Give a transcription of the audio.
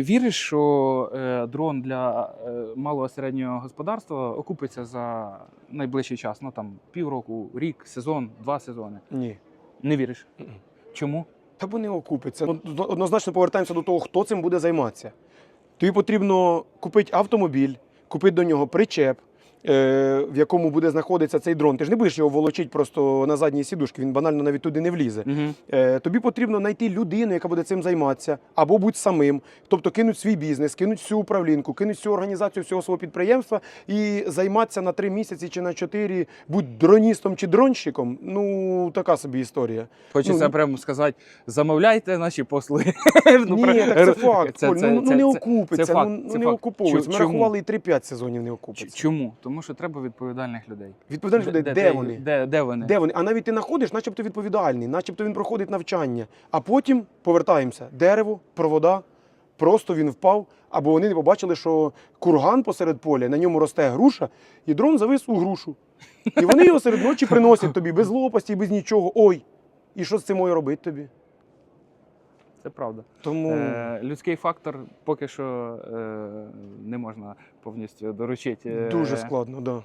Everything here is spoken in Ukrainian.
Віриш, що е, дрон для е, малого середнього господарства окупиться за найближчий час? Ну там півроку, рік, сезон, два сезони. Ні. Не віриш? Ні. Чому? Та бо не окупиться. Однозначно повертаємося до того, хто цим буде займатися. Тобі потрібно купити автомобіль, купити до нього причеп, в якому буде знаходитися цей дрон. Ти ж не будеш його волочити просто на задній сідушці, він банально навіть туди не влізе. Угу. Е, тобі потрібно знайти людину, яка буде цим займатися, або будь самим, тобто кинуть свій бізнес, кинуть всю управлінку, кинуть всю організацію всього свого підприємства і займатися на три місяці чи на чотири, будь дроністом чи дронщиком. Ну така собі історія. Хочеться Ну, прямо сказати: замовляйте наші послуги. Ну, Ні, так це факт. Це- це- ну, ну це- не це- окупиться, це факт, ну, це не факт. окуповується. Ми рахували і 3-5 сезонів не окупиться. Чому? Тому що треба відповідальних людей. Відповідальні люди, де, ти- вони? Де, де вони? Де вони? А навіть ти знаходиш, начебто відповідальний, начебто він проходить навчання. А потім повертаємося. Дерево, провода, просто він впав, або вони не побачили, що курган посеред поля, на ньому росте груша, і дрон завис у грушу. І вони його серед ночі приносять тобі без лопасті, без нічого. Ой! І що з цим ой робити тобі? Це правда. Тому Е, людський фактор поки що е, не можна повністю доручити. Е, дуже складно, так. Да.